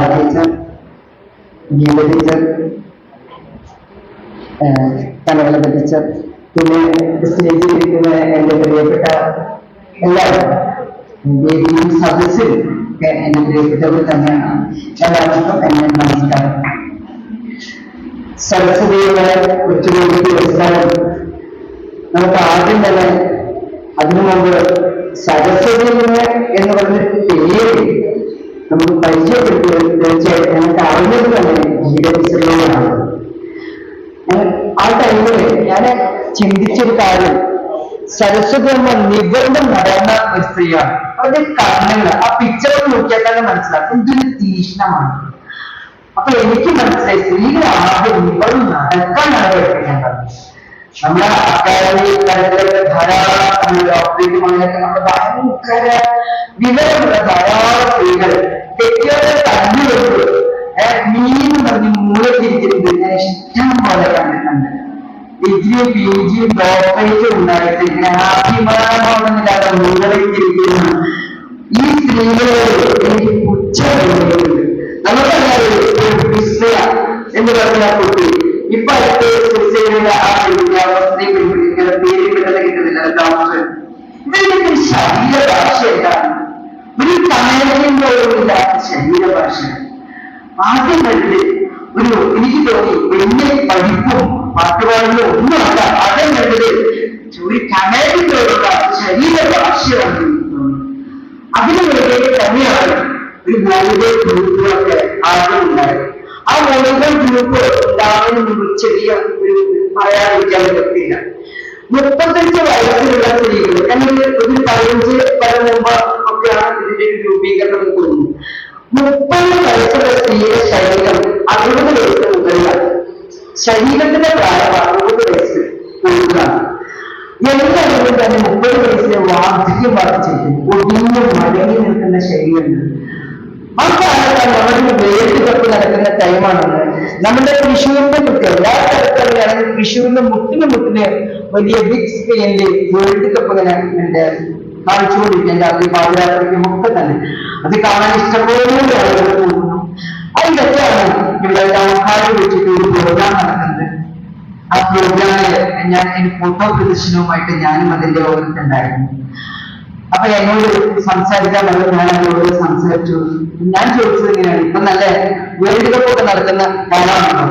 Bala teacher Geetha teacher Kanakalatha teacher പിന്നെ സ്റ്റേജിൽ ഇരിക്കുന്ന എന്റെ പ്രിയപ്പെട്ട എല്ലാവരും വേദിയും സദസ്സിൽ ഒക്കെ എന്റെ പ്രിയപ്പെട്ടവർ തന്നെയാണ്. എല്ലാവർക്കും എന്നെ നമസ്കാരം. സരസ്വതിയുടെ ഉച്ചകോടി പുരസ്കാരം നമുക്ക് ആദ്യം തന്നെ അതിനു മുമ്പ് സരസ്വതി എന്ന് പറഞ്ഞ പേര് നമുക്ക് പരിചയപ്പെടുത്തിയത് തീർച്ചയായിട്ടും നമുക്ക് അറിഞ്ഞത് തന്നെ ഗീതത്തിലൂടെയാണ് ആ ടൈമിൽ ഞാൻ ചിന്തിച്ചൊരു കാര്യം. സരസ്വതി അമ്മ നിബന്ധം നടന്ന ഒരു സ്ത്രീയാണ്. അവരുടെ കണ്ണുകൾ ആ പിക്ചർ നോക്കിയാൽ തന്നെ മനസ്സിലാക്കും. ഇതൊരു തീഷ്ണമാണ്. അപ്പൊ എനിക്ക് മനസ്സിലായി സ്ത്രീകൾ ആദ്യം നിബന്ധം നടക്കാനാണ് പഠിപ്പിക്കേണ്ടത് നമ്മുടെ അക്കാദമി തലത്തിലൊക്കെ ധാരാളം ഡോക്ടറേറ്റ് മണിയൊക്കെ നമ്മുടെ ഭയങ്കര വിവരമുള്ള ധാരാളം സ്ത്രീകൾ തെറ്റുകളെ തല്ലുകൊണ്ട് മീൻ പറഞ്ഞ് മൂലത്തിരിക്കുന്നത് ഞാൻ ഇഷ്ടം പോലെ കണ്ടിട്ടുണ്ട് ഡിഗ്രിയും പി ജിയും ഡോക്ടറേറ്റും ഉണ്ടായിട്ട് ഇങ്ങനെ അഭിമാനമാണെന്നില്ലാതെ മൂലത്തിരിക്കുന്ന ഈ സ്ത്രീകളോട് ഒരു ഇല്ലാത്ത ശരീരഭാഷ. ആദ്യം കണ്ടിട്ട് ഒരു എനിക്ക് തോന്നി എന്നെ പഠിപ്പും പാട്ടുപാടലും ഒന്നുമല്ല. ആദ്യം കണ്ടത് ഒരു കമേഡിനോടുള്ള ശരീരഭാഷയാണ് അതിന് വേണ്ടി തന്നെയാണ് ഒരു വോളിബോൾ ഗ്രൂപ്പുകളൊക്കെ ആദ്യം ഉണ്ടായത് ആ വോളിബോൾ ഗ്രൂപ്പ് ഉണ്ടാകുന്ന ചെറിയ ഒരു പറയാതിരിക്കാൻ പറ്റില്ല. മുപ്പത്തഞ്ച് വയസ്സിലുള്ള സ്ത്രീകൾ അല്ലെങ്കിൽ ഒരു പതിനഞ്ച് പതിനൊമ്പത് ഒരു രൂപീകരണം കൊടുക്കുന്നു. മുപ്പത് വയസ്സുള്ള സ്ത്രീയുടെ ശരീരം അറുപത് വയസ്സ് മുതലാണ് ശരീരത്തിന്റെ പ്രായം അറുപത് വയസ്സ് കൂടുതലാണ് എന്തായാലും തന്നെ മുപ്പത് വയസ്സിലെ വാർദ്ധക്യം വർദ്ധിച്ചിരിക്കും ഒടിഞ്ഞു മടങ്ങി നിൽക്കുന്ന ശരീരമുണ്ട്. ആ കാലത്താണ് നമ്മുടെ വേട്ട് കപ്പ് നടക്കുന്ന ടൈമാണെന്ന് നമ്മുടെ തൃശ്ശൂരിന്റെ കുട്ടി എല്ലാ തരത്തിലാണെങ്കിൽ തൃശ്ശൂരിന്റെ മുട്ടിന് മുട്ടിന് വലിയ ബിഗ് സ്ക്രീനിൽ വേൾഡ് കപ്പ് ഇങ്ങനെ ഉണ്ട് കാണിച്ചുകൊണ്ടിരിക്കുക രാത്രി പാതിരാത്രിക്കും ഒക്കെ തന്നെ. അത് കാണാൻ ഇഷ്ടംപോലെ ആളുകൾ പോകുന്നു. അതിലൊക്കെയാണ് ഇവിടെ ആൾക്കാരെ വെച്ചിട്ട് ഒരു പ്രോഗ്രാം നടക്കുന്നത്. ആ പ്രോഗ്രാമിൽ ഞാൻ എനിക്ക് ഫോട്ടോ പ്രദർശനവുമായിട്ട് ഞാനും അതിന്റെ ഓർമ്മിട്ടുണ്ടായിരുന്നു അപ്പൊ എന്നോട് സംസാരിക്കാൻ പറഞ്ഞു ഞാൻ അവരോട് സംസാരിച്ചു. ഞാൻ ചോദിച്ചത് എങ്ങനെയാണ് ഇപ്പൊ നല്ല വേൾഡ് കപ്പ് ഒക്കെ നടക്കുന്ന കാലമാണല്ലോ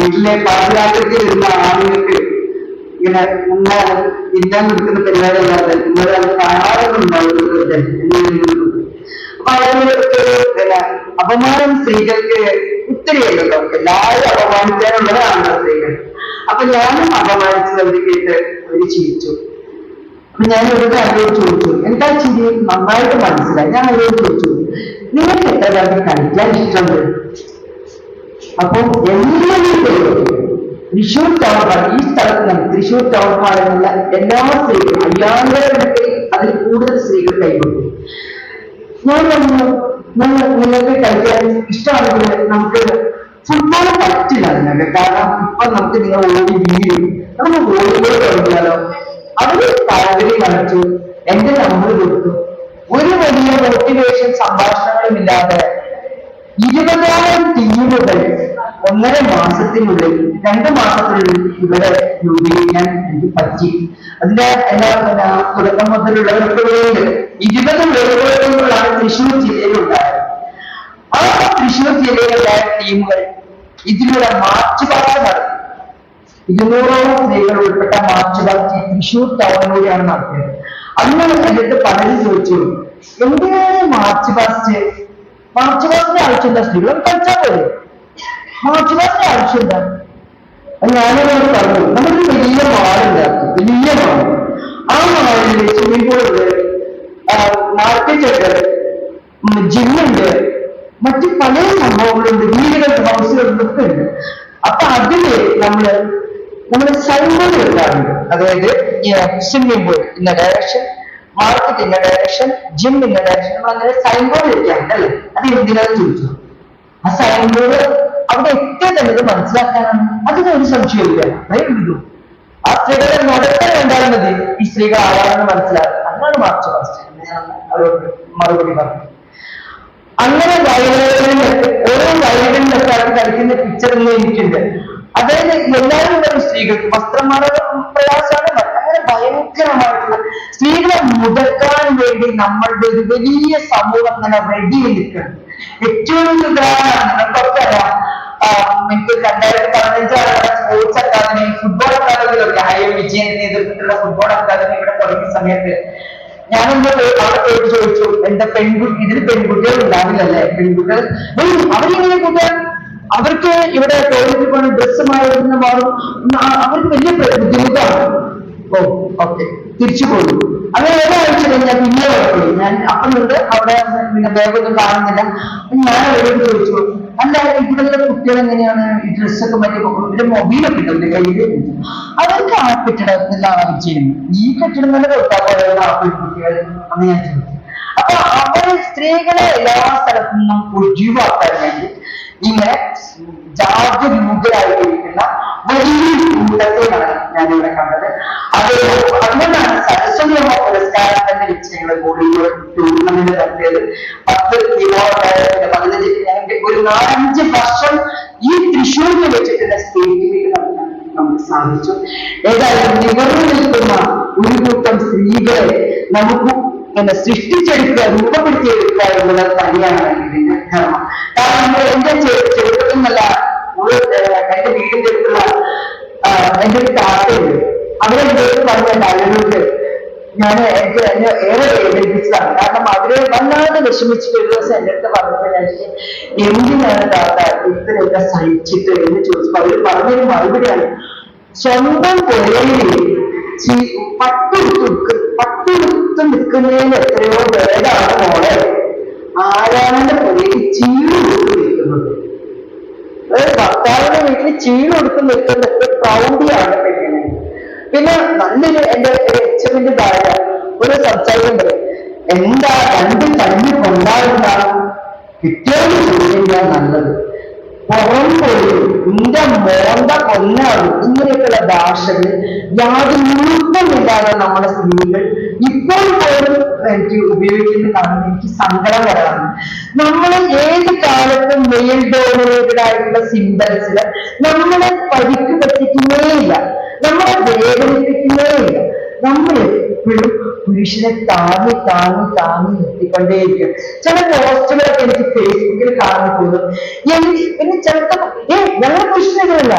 വീട്ടിലെ പാതിരാത്രിക്ക് വരുന്ന ആളുകൾക്ക് ഇങ്ങനെ തിന്നാൻ കൊടുക്കുന്ന പരിപാടിയല്ലാതെ ഇന്നലെ അത് അതിനൊക്കെ പിന്നെ അപമാനം സ്ത്രീകൾക്ക് ഒത്തിരിയല്ലോ എല്ലാവരും അപമാനിക്കാനുള്ളതാണ് സ്ത്രീകൾ. അപ്പൊ ഞാനും അപമാനിച്ചത് കേട്ട് അവർ ചിരിച്ചു. അപ്പൊ ഞാൻ ഒരു കാര്യം ചോദിച്ചു. എന്താ ചിരി? നന്നായിട്ട് മനസ്സിലായി. ഞാൻ അവരോട് ചോദിച്ചു. നിങ്ങൾക്ക് എത്ര കാര്യം കഴിക്കാൻ ഇഷ്ടമുണ്ട്? അപ്പൊ എല്ലാവരും വിഷു ഈ തൃശൂർ ടൗൺ ഹാളിലുള്ള എല്ലാ സ്ത്രീകളും അയ്യായിരം കണക്കിൽ അതിൽ കൂടുതൽ സ്ത്രീകൾ കൈകൊണ്ടു. ഞാൻ പറഞ്ഞു നിങ്ങൾ നിങ്ങൾക്ക് കഴിക്കാൻ ഇഷ്ടമാണെങ്കിൽ നമുക്ക് ഫുട്ബോൾ പറ്റില്ല നിങ്ങൾക്ക്. കാരണം ഇപ്പൊ നമുക്ക് നിങ്ങൾ ഓടി വീഴും. നമുക്ക് വോളിബോൾ കളിക്കാലോ അവർ താല്പര്യം കാണിച്ചു എന്റെ നമ്പർ കൊടുത്തു. ഒരു വലിയ മോട്ടിവേഷൻ സംഭാഷണങ്ങളും ഇല്ലാതെ ഇരുപതായിരം ടീമുകൾ ഒന്നര മാസത്തിനുള്ളിൽ രണ്ട് മാസത്തിനുള്ളിൽ ഇവിടെ രൂപീകരിക്കാൻ എനിക്ക് പറ്റി. അതിന്റെ എല്ലാ തുടക്കം മുതലുള്ള വെളുപ്പുകളിൽ ഇരുപത് വേറുകളാണ് തൃശ്ശൂർ ജില്ലയിലുണ്ടായത് ആ തൃശ്ശൂർ ജില്ലയിലുള്ള ടീമുകൾ ഇതിലൂടെ മാർച്ച് പാസ്റ്റ് നടത്തി. ഇരുന്നൂറോളം സ്ത്രീകൾ ഉൾപ്പെട്ട മാർച്ച് പാസ്റ്റ് തൃശ്ശൂർ ടൗണിലൂടെയാണ് നടത്തിയത്. അന്ന് എന്നിട്ട് പലരും ചോദിച്ചു എന്തിനാണ് മാർച്ച് പാസ്റ്റ് മാർച്ച് പാസ്റ്റിന്റെ ആവശ്യമില്ല സ്ത്രീകൾ കളിച്ചാൽ പോലെ മാർച്ച് പാസ്റ്റിന്റെ ആവശ്യമില്ല ഞാനോട് പറഞ്ഞു നമ്മളൊരു വലിയ മാളുണ്ടാക്കും വലിയ മാൾ ആ മാളിൽ സ്വിമ്മിംഗ് പൂൾ ഉണ്ട് മാർക്കറ്റ് ഉണ്ട്. ജിമ്മുണ്ട് മറ്റ് പല സംഭവങ്ങളുണ്ട് വീടുകൾ ഹൗസുകളുണ്ട് ഒക്കെ ഉണ്ട്. അപ്പൊ അതിൽ നമ്മൾ സൈബോർഡ് വെക്കാറുണ്ട് അതായത് സ്വിമ്മിംഗ് പൂൾ ഇന്ന ഡയറക്ഷൻ മാർക്കറ്റ് ഇന്ന ഡയറക്ഷൻ ജിം ഇന്ന ഡയറക്ഷൻ നമ്മൾ അങ്ങനെ സൈബോർഡ് വെക്കാറുണ്ട് അല്ലേ? അത് എന്തിനാന്ന് ചോദിച്ചു? ആ സൈബോർഡ് അവിടെ എത്തിയാൽ തന്നെ മനസ്സിലാക്കാനാണ്. അതിന് ഒരു സംശയമില്ല അത്രേ ഉള്ളൂ. ആ സ്ത്രീകളെ നടത്താൻ കണ്ടാൽ മതി ഈ സ്ത്രീകൾ ആരാണെന്ന് മനസ്സിലാക്കുക അതാണ് മാർച്ച് ഫാസ്റ്റ് അവരോട് മറുപടി പറഞ്ഞു. അങ്ങനെ വയലുകളിൽ ഓരോ വയലുകളിലൊക്കെ അവർ കളിക്കുന്ന പിക്ചർ ഇന്ന് എനിക്കുണ്ട് അതായത് എല്ലാവരും പറയും സ്ത്രീകൾക്ക് വസ്ത്രം മാറാൻ പ്രയാസമാണ്. അങ്ങനെ ഭയങ്കരമായിട്ടുള്ള സ്ത്രീകളെ മുതക്കാൻ വേണ്ടി നമ്മളുടെ ഒരു വലിയ സമൂഹം തന്നെ റെഡി നിൽക്കണം ഏറ്റവും ഉദാഹരണം നിങ്ങൾക്കൊക്കെയറിയാം എനിക്ക് രണ്ടായിരത്തി പതിനഞ്ചാണ് സ്പോർട്സ് അക്കാദമി ഫുട്ബോൾ അക്കാദമിയിലൊക്കെ ഹൈ വിജയന്റെ നേതൃത്വത്തിലുള്ള ഫുട്ബോൾ അക്കാദമി ഇവിടെ തുടങ്ങിയ സമയത്ത് ഞാൻ അവിടെ പോയിട്ട് ചോദിച്ചു. എന്റെ പെൺകുട്ടി ഇതിൽ പെൺകുട്ടികൾ ഉണ്ടാവില്ലല്ലേ? പെൺകുട്ടികൾ അവരെങ്ങനെ കൂട്ടാൻ അവർക്ക് ഇവിടെ ടോയ്ലറ്റിൽ പോകുന്ന ഡ്രസ്സുമായി മാറും അവർക്ക് വലിയ ബുദ്ധിമുട്ടാണ്. Oh okay. തിരിച്ചു പോയി. അങ്ങനെ ഒരാഴ്ച കഴിഞ്ഞാൽ പിന്നെ കുഴപ്പമില്ല. ഞാൻ അപ്പം തൊട്ട് അവിടെ പിന്നെ ബാഗൊന്നും കാണുന്നില്ല. ഞാൻ അവരോട് ചോദിച്ചു അല്ല ഇവിടുത്തെ കുട്ടികൾ എങ്ങനെയാണ്? ഈ ഡ്രസ്സൊക്കെ മറ്റേ ഇവിടെ മൊബൈലൊക്കെ ഉണ്ട് കയ്യിൽ അവർക്ക് ആ കെട്ടിടത്തിൽ ആവശ്യം. ഈ കെട്ടിടം തന്നെ കൊടുത്താൽ പോലെയുള്ള ആ കുട്ടികൾ അന്ന് ഞാൻ ചോദിച്ചു. അപ്പൊ അവർ സ്ത്രീകളെ എല്ലാ സ്ഥലത്തു നിന്നും ഒഴിവാക്കാൻ വേണ്ടി ഇങ്ങനെ ജാതി ജാഗരൂകരായിരിക്കുന്ന വലിയ കൂട്ടത്തെയാണ് ഞാനിവിടെ കണ്ടത്. അത് അതുകൊണ്ടാണ് സരസ്വതി അമ്മ പുരസ്കാരം തന്നെ വെച്ച് ഞങ്ങൾ കൂടിയ ടൂർണമെന്റ് നടത്തിയത് പത്ത് വിനോദ പതിനഞ്ച് ഞങ്ങൾക്ക് ഒരു നാലഞ്ച് വർഷം ഈ തൃശ്ശൂരിൽ വെച്ചിട്ടുള്ള സ്റ്റേജിലേക്ക് നടത്താൻ നമുക്ക് സാധിച്ചു. ഏതായാലും നിവർന്നു നിൽക്കുന്ന ഒരു കൂട്ടം സ്ത്രീകളെ നമുക്ക് എന്നെ സൃഷ്ടിച്ചെടുക്കുക രൂപപ്പെടുത്തിയെടുക്കുക എന്നുള്ളത് തന്നെയാണ് ഇതിന്റെ ധർമ്മം. കാരണം എന്റെ ചെറുപ്പത്തിൽ ഏഹ്, എന്റെ വീടിന്റെ അടുത്തുള്ള എന്റെ ഒരു താത്തയുണ്ട്. അവരെ പറഞ്ഞ ഡയലോഗ് ഞാൻ എനിക്ക് എന്നെ ഏറെ വേദനിപ്പിച്ചതാണ്. കാരണം അവരെ വല്ലാതെ വിഷമിച്ചിട്ട് ഒരു ദിവസം എന്റെ അടുത്ത് ചോദിച്ചു, എന്തിനാണ് താത്ത ഇത്രയൊക്കെ സഹിച്ചിട്ട്? എന്ന് ചോദിച്ചപ്പോൾ അവർ പറഞ്ഞൊരു മറുപടിയാണ് സ്വന്തം കൊലയിൽ പട്ടുടുത്ത് പട്ടുടുത്ത് നിൽക്കുന്നതിന് എത്രയോ ഭേദമാണ് മോളെ. ആരാണെന്ന് കൊലയിൽ ചീട് കൊടുത്ത് നിൽക്കുന്നത്? അതായത് ഭർത്താവിന്റെ വീട്ടിൽ ചീട് കൊടുത്ത് നിൽക്കുന്നത് പ്രൗഢിയാണ് പെണ്ണിന്. പിന്നെ നല്ലൊരു എന്റെ ഒരു എച്ചമിന്റെ ഭാര്യ ഒരു സബ്ജക്ട് ഉണ്ട് എന്താ രണ്ട് കണ്ണ് കൊണ്ടാടുന്ന കിട്ടിയത് ചോദിക്കാൻ നല്ലത്? നിന്റെ മോണ്ട കൊന്നാണ് ഇങ്ങനെയൊക്കെയുള്ള ഭാഷകൾ യാതൊരു ഉൾപ്പമില്ലാതെ നമ്മുടെ സ്ത്രീകൾ ഇപ്പോൾ പോലും എനിക്ക് ഉപയോഗിക്കുന്ന കാരണം എനിക്ക് സങ്കടം വരാണ് നമ്മൾ ഏത് കാലത്തും മെയിൽ ഡോമിനേറ്റഡ് സിംബൽസിൽ നമ്മളെ പരിക്ക് പറ്റിക്കുന്നേയില്ല നമ്മളെ വേദനിപ്പിക്കുന്നേയില്ല നമ്മൾ എപ്പോഴും പുരുഷനെ താങ്ങി താങ്ങി താങ്ങി നിർത്തിക്കൊണ്ടേയിരിക്കും. ചില പോസ്റ്റുകളൊക്കെ എനിക്ക് ഫേസ്ബുക്കിൽ കാണാൻ തോന്നും എനിക്ക് പിന്നെ ചിലപ്പോ ഏ ഞങ്ങളെ പുരുഷനെതിരല്ല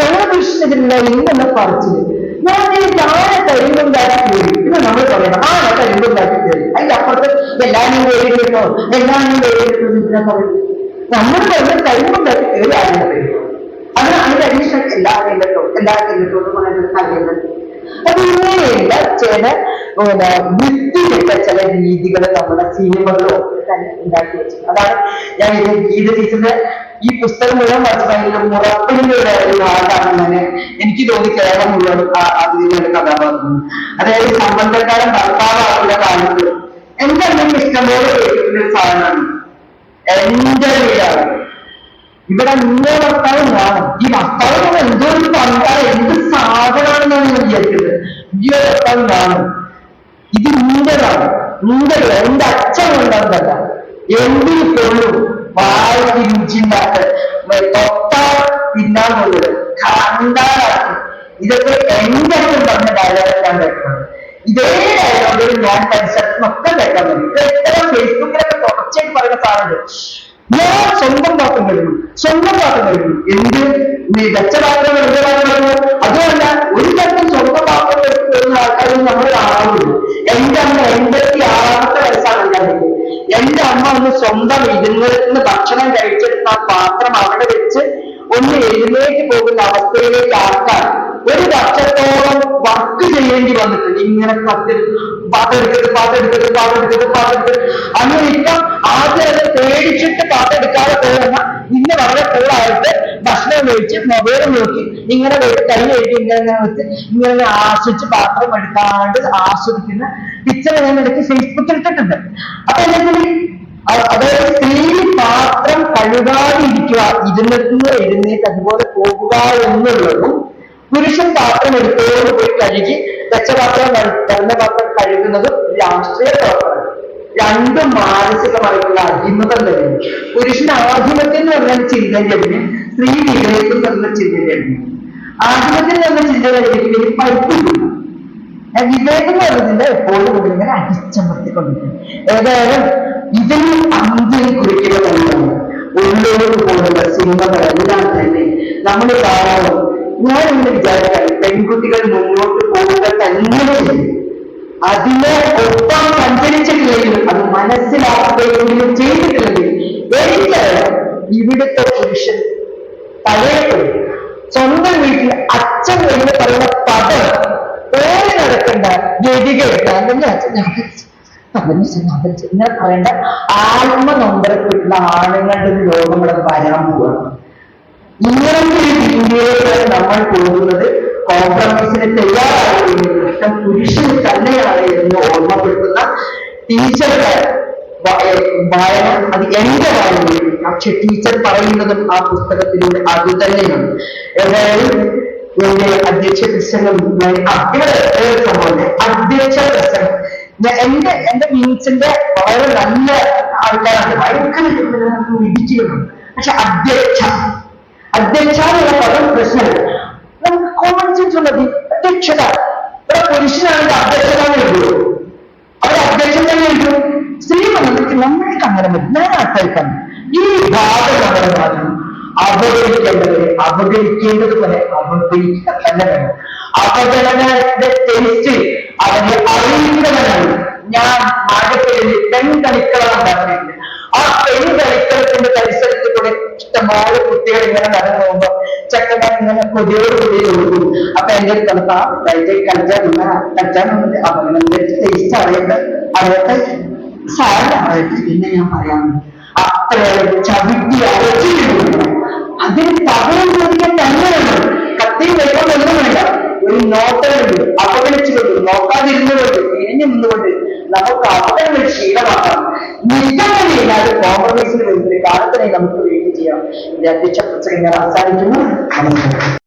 ഞങ്ങളെ പുരുഷനെതിരല്ല ഇന്നെന്നെ പറിച്ചില്ല? ഞാൻ ഞാനെ കരിമ്പുണ്ടാക്കി കയറി പിന്നെ നമ്മൾ പറയണം ആ കരിമ്പുണ്ടാക്കി കയറി അതിന്റെ അപ്പുറത്ത് എല്ലാവരും കിട്ടോ എല്ലാവരും കിട്ടോ എന്തിനാ പറയുന്നത് നമ്മൾ പറഞ്ഞ കരിമ്പുണ്ടാക്കി കയറി ആരും പറയും അത് അതിന്റെ അന്വേഷണം എല്ലാവരും കേട്ടോ എല്ലാവരും കേട്ടോ എന്ന് പറയുന്നത് കാര്യങ്ങൾ അപ്പൊ ഇങ്ങനെയുള്ള ചില പിന്നെ വിട്ടുകിട്ട ചില രീതികൾ നമ്മുടെ സിനിമകളും ഒക്കെ തന്നെ ഉണ്ടാക്കി വെച്ചു അതാണ് ഞാൻ ഇത് ഗീത ടീച്ചറിന്റെ ഈ പുസ്തകം മുഴുവൻ വായിച്ചതിൽ മുറപ്പിണിയുടെ ഒരു ഞാൻ എനിക്ക് തോന്നി കേരളം മുഴുവൻ ഒരു കഥാപാത്രം. അതായത് സമ്പന്നക്കാരൻ ഭർത്താവാകുന്ന കാലത്ത്. എന്റെ അമ്മയ്ക്ക് ഇഷ്ടംപോലെ കേട്ടിട്ടുള്ള ഒരു സാധനമാണ്. എന്റെ വീടാണ്. ഇവിടെ ഇന്നേ ഭർത്താവ് വേണം. ഈ ഭർത്താവ് എന്തോ ഒരു പങ്കാള എന്ത് സാധനമാണെന്നാണ് ഞാൻ വിചാരിക്കുന്നത്. ഒരു ഭർത്താവ് വേണം. ഇത് നിന്റെതാണ് നിന്റെ എന്റെ അച്ഛൻ കൊണ്ടതല്ല എന്തിനു കൊള്ളും? വാഴയ്ക്ക് രുചിണ്ടാക്ക തൊട്ടാൽ തിന്നാൻ കൊള്ളുക കണ്ടാലാക്കും. ഇതൊക്കെ എന്റെ അച്ഛൻ പറഞ്ഞ ഡയലോഗ് ഞാൻ കേൾക്കുന്നത് ഇതേ ഡയലോഗിൽ ഞാൻ പരിസരത്തിനൊക്കെ കേൾക്കാൻ പറ്റും ഇത് എത്ര ഫേസ്ബുക്കിലൊക്കെ തുടർച്ചയായിട്ട് പറയുന്ന സാധനമുണ്ട്. ഞാൻ സ്വന്തം പാത്രം കഴുകും സ്വന്തം പാത്രം കഴുകും. എന്ത്? പാത്രം വെറുതെ പാത്രം കഴുകും? അതുമല്ല ഒരു തരത്തിൽ സ്വന്തം പാത്രം കഴുകുന്ന ആൾക്കാരും നമ്മൾ കാണാറുണ്ട്. എന്റെ അമ്മ എൺപത്തി ആറാമത്തെ വയസ്സാണ് ഞാൻ എന്റെ അമ്മ ഒന്ന് സ്വന്തം ഇരുന്നിരുന്ന് ഭക്ഷണം കഴിച്ചെടുത്ത ആ പാത്രം അവിടെ വെച്ച് ഒന്ന് എഴുന്നേറ്റ് പോകുന്ന അവസ്ഥയിലേക്ക് ആക്കാൻ ഒരു വർഷത്തോളം വർക്ക് ചെയ്യേണ്ടി വന്നിട്ടുണ്ട്. ഇങ്ങനെ പത്ത് പാട്ടെടുക്കരുത് പാട്ടെടുക്കരുത് പാട്ടെടുക്കരുത് പാട്ടെടുക്കരുത് അങ്ങനെ ഇപ്പം ആദ്യം അത് പേടിച്ചിട്ട് പാട്ടെടുക്കാതെ പോകുന്ന ഇന്ന് വളരെ കൂളായിട്ട് ഭക്ഷണം കഴിച്ച് മൊബൈൽ നോക്കി. ഇങ്ങനെ കൈ കഴുകി ഇങ്ങനെ വെച്ച് ഇങ്ങനെ ആസ്വദിച്ച് പാത്രം എടുക്കാണ്ട് ആസ്വദിക്കുന്ന പിക്ചർ ഞാൻ ഇടയ്ക്ക് ഫേസ്ബുക്കിൽ ഇട്ടിട്ടുണ്ട്. അപ്പൊ അതായത് സ്ത്രീ പാത്രം കഴുകാതിരിക്കുക ഇരുന്നിട്ട് എഴുന്നേറ്റ് അതുപോലെ പോകുക എന്നുള്ളതും പുരുഷൻ പാത്രം എടുത്തോട് പോയി കഴുകി വെച്ച പാത്രം കഴുകുന്ന പാത്രം കഴുകുന്നത് രാഷ്ട്രീയ പ്രവർത്തനം രണ്ടും മാനസികമായിട്ടുള്ള അടിമതം തന്നെ പുരുഷന് ആധിപത്യം എന്ന് പറഞ്ഞ അടിമ സ്ത്രീ വിവേകം എന്ന് പറഞ്ഞ അടിമ ആധിപത്യം എന്ന് പറഞ്ഞ അടിമയ്ക്ക് പഠിപ്പിക്കില്ല ഞാൻ വിവേകം എന്ന് പറഞ്ഞതിന്റെ എപ്പോഴും ഇങ്ങനെ അടിച്ചമർത്തിക്കൊണ്ടിരിക്കും. ഏതായാലും ഇതിന് അന്ത്യം കുറിക്കുന്ന കഴിവാണ് ഉള്ളോട് പോകുന്ന സിനിമകളെല്ലാം തന്നെ. നമ്മൾ കാണുന്നു ഞാൻ ഇന്ന് വിചാരിക്കാൻ പെൺകുട്ടികൾ മുന്നോട്ട് പോവുക തന്നെ അതിനെ ഒപ്പം സഞ്ചരിച്ചിട്ടില്ലെങ്കിലും അത് മനസ്സിലാക്കുകയെങ്കിലും ചെയ്തിട്ടില്ലെങ്കിൽ എനിക്ക് ഇവിടുത്തെ പുരുഷൻ തലയപ്പെടും സ്വന്തം വീട്ടിൽ അച്ഛൻ എന്ന് പറയുന്ന പദം പേര് നടക്കേണ്ട ഗതികെട്ട അല്ലെങ്കിൽ അച്ഛൻ അവന് അവൻ ചെന്ന് പറയേണ്ട ആത്മനൊമ്പരപ്പെട്ടുള്ള ആണുങ്ങളുടെ ഒരു ലോകം ഇവിടെ വരാൻ പോവാണ്. ഇങ്ങനത്തെ രീതിയിലേക്കാണ് നമ്മൾ പോകുന്നത് കോംപ്രമൈസിന് തയ്യാറാകുന്ന നഷ്ടം പുരുഷന് തന്നെയാണ് എന്ന് ഓർമ്മപ്പെടുത്തുന്ന ടീച്ചറുടെ വായന. അത് എന്റെ വായനയാണ്. പക്ഷെ ടീച്ചർ പറയുന്നതും ആ പുസ്തകത്തിലൂടെ അത് തന്നെയാണ്. ഏതായാലും എന്റെ അധ്യക്ഷ പ്രസംഗം ഇവിടെ സംഭവം അധ്യക്ഷ പ്രസംഗം. ഞാൻ എന്റെ എന്റെ മീൻസിന്റെ വളരെ നല്ല ആൾക്കാരാണ്. ഭയങ്കര ഇടിച്ചിട്ടുണ്ട് പക്ഷെ അധ്യക്ഷ അധ്യക്ഷ എന്നുള്ള പദം പ്രശ്നമല്ല. നമുക്ക് കോമൺ സെൻസ് ഉള്ളത് അധ്യക്ഷത. ഇവിടെ പുരുഷനാണെങ്കിൽ അധ്യക്ഷനാണ് എഴുതുള്ളൂ. അവർ അധ്യക്ഷൻ തന്നെ എഴുതും. സ്ത്രീ വന്നിട്ട് നമ്മൾക്ക് അങ്ങനെ ഞാൻ അർത്ഥം ഈ ഭാഗം നമ്മുടെ ഭാഗം അവഗണിക്കേണ്ടവരെ അവഗണിക്കേണ്ടതുപോലെ അവഗണിക്കുക തന്നെ വേണം. അവഗണനയുടെ ടേസ്റ്റ് അവരെ അറിയിക്കുന്നവനാണ് ഞാൻ മഴപ്പേരിൽ പെൺകളിക്കളം ഉണ്ടാക്കിയിട്ടുണ്ട്. ആ പെൺകളിക്കളത്തിന്റെ പരിസരത്ത് കൂടെ ഇഷ്ടമായ കുട്ടികൾ ഇങ്ങനെ നടന്നു പോകുമ്പോ ചക്കമാർ ഇങ്ങനെ കൊതിയോട് കൊതി കൊടുക്കും അപ്പൊ എന്റെ അടുത്ത് വന്നപ്പോ ആ ലൈറ്റ് കളിച്ചാൽ അപ്പൊ അവരുടെ ടേസ്റ്റ് അറിയട്ടെ അറിയട്ടെ. സാറിന് അറിയട്ടെ പിന്നെ ഞാൻ പറയാം. അത്രയും ചവിട്ടി അരച്ചിട്ടുണ്ട് അതിന് പകരം ചോദിക്കാൻ തന്നെയാണ് കത്തിയും വെള്ളമൊന്നും വേണ്ട ഒരു നോട്ടലുണ്ട് അവഗണിച്ചുകൊണ്ട് നോക്കാതിരുന്നുകൊണ്ട് തിരിഞ്ഞു നിന്നുകൊണ്ട് നമുക്ക് അവഗണന ശീലമാക്കാം. നിശ്ചയമില്ലാതെ കോംപ്രമൈസിന് വേണ്ടി കാലത്തിനെ നമുക്ക് വേണ്ടി ചെയ്യാം. എന്റെ അധ്യക്ഷ പ്രസംഗം അവസാനിക്കുന്നു. നമസ്കാരം